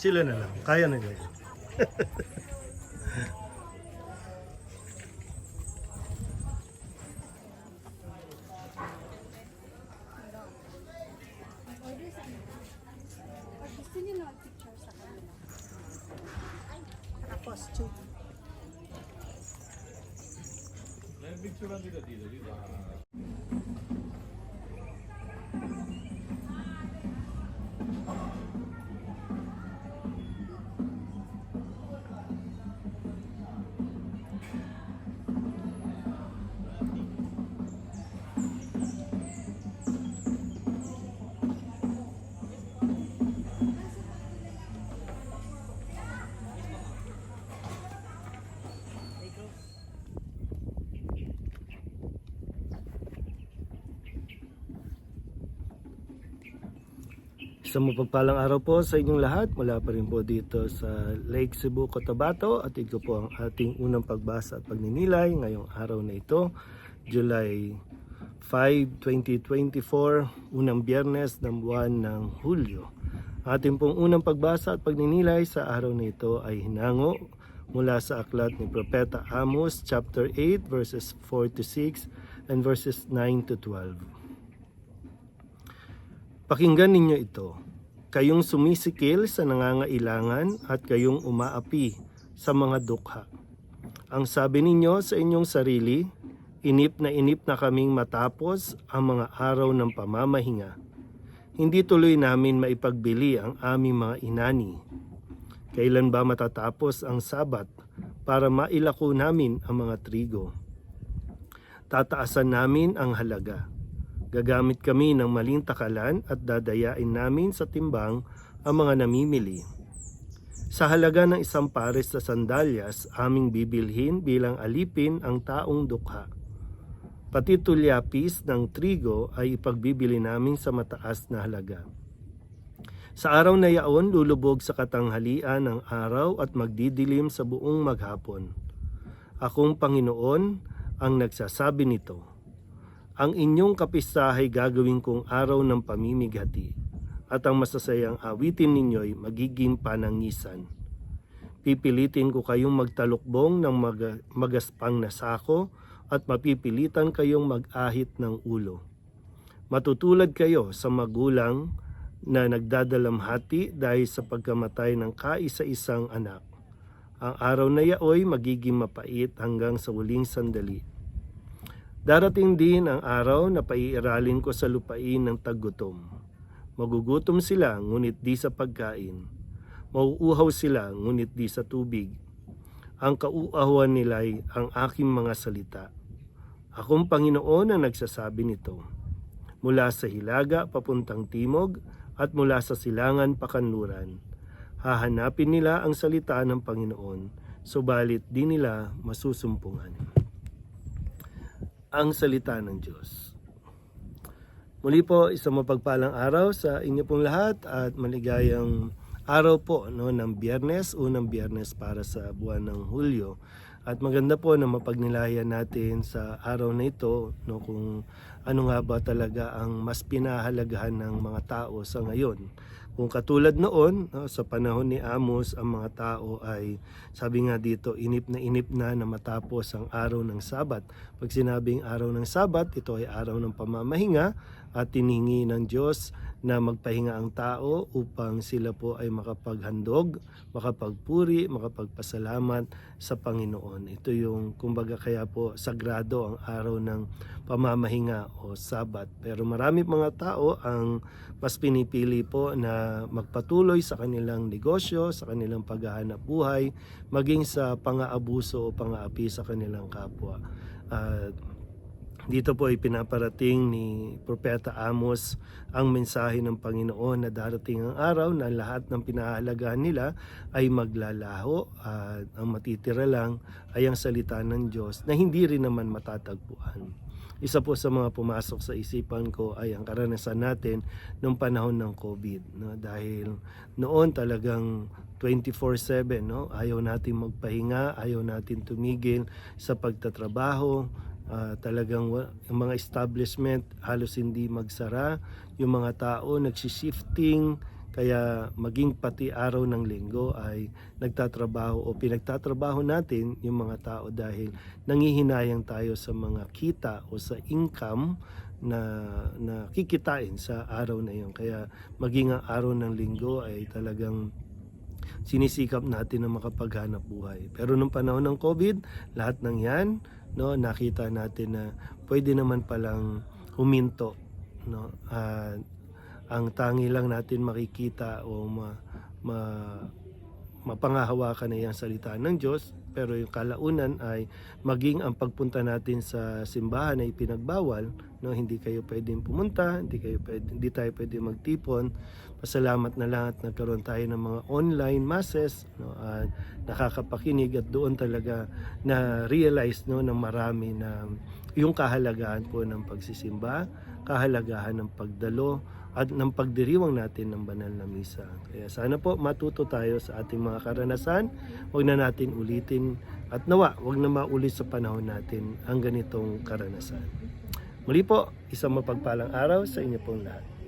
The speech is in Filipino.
Sila na lang. Kaya na nila. Gusto niyo na picture sa Isang mapagpalang araw po sa inyong lahat mula pa rin po dito sa Lake Cebu, Cotabato at ito po ang ating unang pagbasa at pagninilay ngayong araw na ito, July 5, 2024, unang biyernes ng buwan ng Hulyo. Ating pong unang pagbasa at pagninilay sa araw na ito ay hinango mula sa aklat ni Propeta Amos chapter 8 verses 4 to 6 and verses 9 to 12. Pakinggan ninyo ito. Kayong sumisikil sa nangangailangan at kayong umaapi sa mga dukha. Ang sabi ninyo sa inyong sarili, inip na inip na kaming matapos ang mga araw ng pamamahinga. Hindi tuloy namin maipagbili ang aming mga inani. Kailan ba matatapos ang sabat para mailako namin ang mga trigo? Tataasan namin ang halaga. Gagamit kami ng maling takalan at dadayain namin sa timbang ang mga namimili. Sa halaga ng isang pares na sandalyas, aming bibilhin bilang alipin ang taong dukha. Pati tulyapis ng trigo ay ipagbibili namin sa mataas na halaga. Sa araw na yaon, lulubog sa katanghalian ang araw at magdidilim sa buong maghapon. Akong Panginoon ang nagsasabi nito. Ang inyong kapistahay gagawin kong araw ng pamimighati at ang masasayang awitin ninyo'y magiging panangisan. Pipilitin ko kayong magtalukbong ng mag- magaspang na sako at mapipilitan kayong mag-ahit ng ulo. Matutulad kayo sa magulang na nagdadalamhati dahil sa pagkamatay ng kaisa-isang anak. Ang araw na yaoy magiging mapait hanggang sa uling sandali. Darating din ang araw na paiiralin ko sa lupain ng taggutom. Magugutom sila ngunit di sa pagkain. Mauuhaw sila ngunit di sa tubig. Ang kauuhawan nila'y ang aking mga salita. Akong Panginoon ang nagsasabi nito. Mula sa hilaga papuntang timog at mula sa silangan pakanluran. Hahanapin nila ang salita ng Panginoon, subalit di nila masusumpungan ang salita ng Diyos. Muli po, isang mapagpalang araw sa inyo pong lahat at maligayang araw po no, ng biyernes, unang biyernes para sa buwan ng Hulyo. At maganda po na mapagnilayan natin sa araw na ito no, kung ano nga ba talaga ang mas pinahalagahan ng mga tao sa ngayon. Kung katulad noon, no, sa panahon ni Amos, ang mga tao ay, sabi nga dito, inip na inip na na matapos ang araw ng Sabat. Pag sinabing araw ng Sabat, ito ay araw ng pamamahinga at tiningi ng Diyos na magpahinga ang tao upang sila po ay makapaghandog, makapagpuri, makapagpasalamat sa Panginoon. Ito yung kumbaga kaya po sagrado ang araw ng pamamahinga o Sabat. Pero marami mga tao ang mas pinipili po na magpatuloy sa kanilang negosyo, sa kanilang paghahanap buhay, maging sa pang-aabuso o pang-aapi sa kanilang kapwa. At dito po ay pinaparating ni Propeta Amos ang mensahe ng Panginoon na darating ang araw na lahat ng pinahahalagahan nila ay maglalaho at ang matitira lang ay ang salita ng Diyos na hindi rin naman matatagpuan. Isa po sa mga pumasok sa isipan ko ay ang karanasan natin nung panahon ng COVID. No? Dahil noon talagang 24-7, no? ayaw natin magpahinga, ayaw natin tumigil sa pagtatrabaho, Ah, talagang yung mga establishment halos hindi magsara. Yung mga tao nagsishifting Kaya maging pati araw ng linggo ay nagtatrabaho o pinagtatrabaho natin yung mga tao dahil nangihinayang tayo sa mga kita o sa income na, na kikitain sa araw na yun. Kaya maging ang araw ng linggo ay talagang sinisikap natin na makapaghanap buhay. Pero nung panahon ng COVID, lahat ng yan, no, nakita natin na pwede naman palang huminto, no. At ang tangi lang natin makikita o ma, ma mapangahawakan na yung salita ng Diyos pero yung kalaunan ay maging ang pagpunta natin sa simbahan ay pinagbawal no? Hindi kayo pwedeng pumunta hindi kayo pwede, hindi tayo pwedeng magtipon. Pasalamat na lang at nagkaroon tayo ng mga online masses no? At nakakapakinig at doon talaga na realize no ng marami na yung kahalagahan po ng pagsisimba kahalagahan ng pagdalo at ng pagdiriwang natin ng banal na misa. Kaya sana po matuto tayo sa ating mga karanasan. Huwag na natin ulitin at nawa, huwag na maulit sa panahon natin ang ganitong karanasan. Muli po, isang mapagpalang araw sa inyo pong lahat.